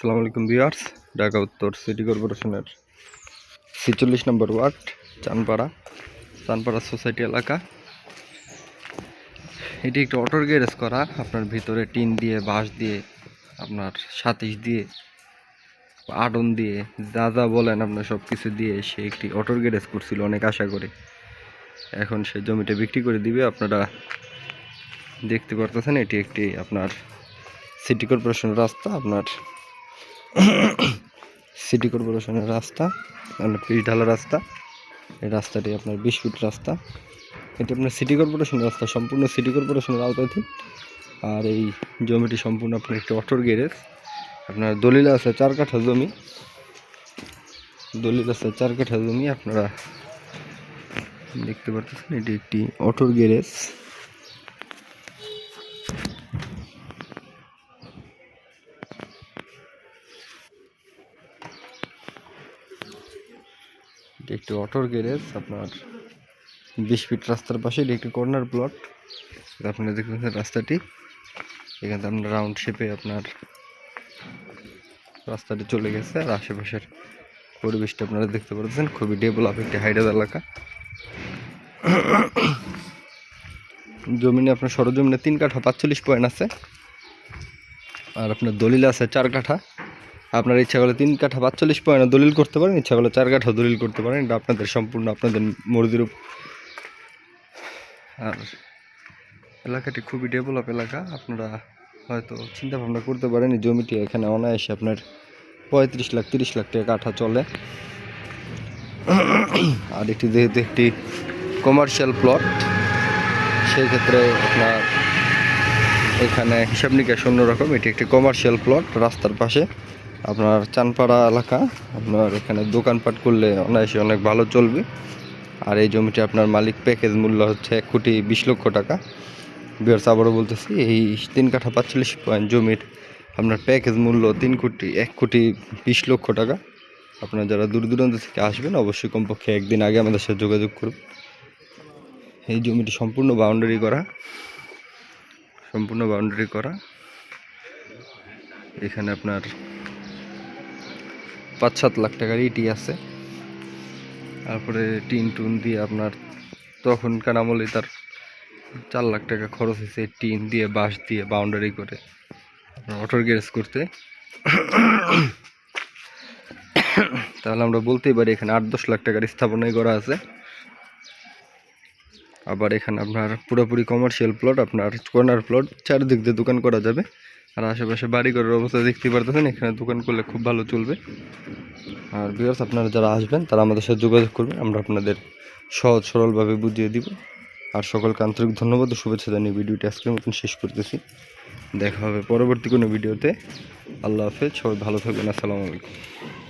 আসসালামু আলাইকুম বিয়ার্স ঢাকা উত্তর সিটি কর্পোরেশনের ছেচল্লিশ নম্বর ওয়ার্ড, চানপাড়া চানপাড়া সোসাইটি এলাকা। এটি একটি অটোর গ্যারেজ করা, আপনার ভিতরে টিন দিয়ে, বাঁশ দিয়ে, আপনার সাতিশ দিয়ে, আডন দিয়ে, যা যা বলেন আপনার সব কিছু দিয়ে সে একটি অটোর গ্যারেজ করছিল অনেক আশা করে। এখন সে জমিটা বিক্রি করে দিবে, আপনারা দেখতে পারতেছেন, এটি একটি আপনার সিটি কর্পোরেশনের রাস্তা, আপনার সিটি কর্পোরেশনের রাস্তা আপনার পিচ ঢালা রাস্তা। এই রাস্তাটি আপনার বিশ ফিট রাস্তা। এটি আপনার সিটি কর্পোরেশনের রাস্তা, সম্পূর্ণ সিটি কর্পোরেশনের আওতাধীন আর এই জমিটি সম্পূর্ণ আপনার একটি অটোর গ্যারেজ। আপনার দলিল আছে চার কাঠা জমি। দলিল আছে চার কাঠা জমি, আপনারা দেখতে পারতেছেন, এটি একটি অটোর গ্যারেজ। এটি একটি অটোর গ্যারেজ, আপনার বিশ ফিট রাস্তার পাশে, এটি একটি কর্নার প্লট। আপনারা দেখতে পাচ্ছেন রাস্তাটি। এখানে আপনার রাউন্ড শেপে আপনার রাস্তাটি চলে গেছে। আর আশেপাশের পরিবেশটা আপনারা দেখতে পাচ্ছেন। খুবই ডেভেলপ একটি হাইডার এলাকা। জমিনে আপনার সরজমিনে তিন কাঠা, পাঁচচল্লিশ পয়েন্ট আছে। আর আপনার দলিল আছে চার কাঠা। আপনার ইচ্ছা করলে তিন কাঠা পাঁচচল্লিশ পয়েন্ট দলিল করতে পারেন, ইচ্ছা করলে চার কাঠা দলিল করতে পারেন, এটা আপনাদের সম্পূর্ণ আপনাদের মর্জির আর এলাকাটি খুবই ডেভেলপ এলাকা, আপনারা হয়তো চিন্তা ভাবনা করতে পারেন, এই জমিটি এখানে অনায়াসে আপনার পঁয়ত্রিশ লাখ, তিরিশ লাখ টাকা কাঠা চলে। আর একটি যেহেতু একটি কমার্শিয়াল প্লট সেই ক্ষেত্রে আপনার এখানে হিসাব নিকাশ অন্যরকম, এটি একটি কমার্শিয়াল প্লট রাস্তার পাশে। আপনার চানপাড়া এলাকা, আপনার এখানে দোকানপাট করলে অনায়াসে অনেক ভালো চলবে। আর এই জমিটি আপনার মালিক প্যাকেজ মূল্য হচ্ছে এক কোটি বিশ লক্ষ টাকা। বিয়ার্স আবারও বলতেছি, এই তিন কাঠা পাঁচচল্লিশ পয়েন্ট জমির আপনার প্যাকেজ মূল্য তিন কোটি, এক কোটি বিশ লক্ষ টাকা। আপনারা যারা দূর দূরান্ত থেকে আসবেন, অবশ্যই কমপক্ষে একদিন আগে আমাদের সাথে যোগাযোগ করুন। এই জমিটি সম্পূর্ণ বাউন্ডারি করা, সম্পূর্ণ বাউন্ডারি করা। এখানে আপনার পাঁচ সাত লাখ টাকার ইটি আছে। তারপরে টিন টুন দিয়ে আপনার তখনকার আমলে তার চার লাখ টাকা খরচ হয়েছে টিন দিয়ে, বাঁশ দিয়ে বাউন্ডারি করে। অটোর গ্যারেজ করতে। তাহলে আমরা বলতেই পারি এখানে আট দশ লাখ টাকার স্থাপনায় করা আছে। আবার এখানে আপনার পুরোপুরি কমার্শিয়াল প্লট আপনার কর্নার প্লট চারিদিক দিয়ে দোকান করা যাবে। আর আশেপাশে বাড়ি ঘরের অবস্থা দেখতে পারতেছেন, এখানে দোকান করলে খুব ভালো চলবে। আর বিয়ার্স আপনারা যারা আসবেন, তারা আমাদের সাথে যোগাযোগ করবেন, আমরা আপনাদের সহজ সরলভাবে বুঝিয়ে দিব। আর সকলকে আন্তরিক ধন্যবাদ ও শুভেচ্ছা জানিয়ে ভিডিওটি আজকের মতন শেষ করতেছি। দেখা হবে পরবর্তী কোনো ভিডিওতে। আল্লাহ হাফেজ, সবাই ভালো থাকবেন, আসসালামু আলাইকুম।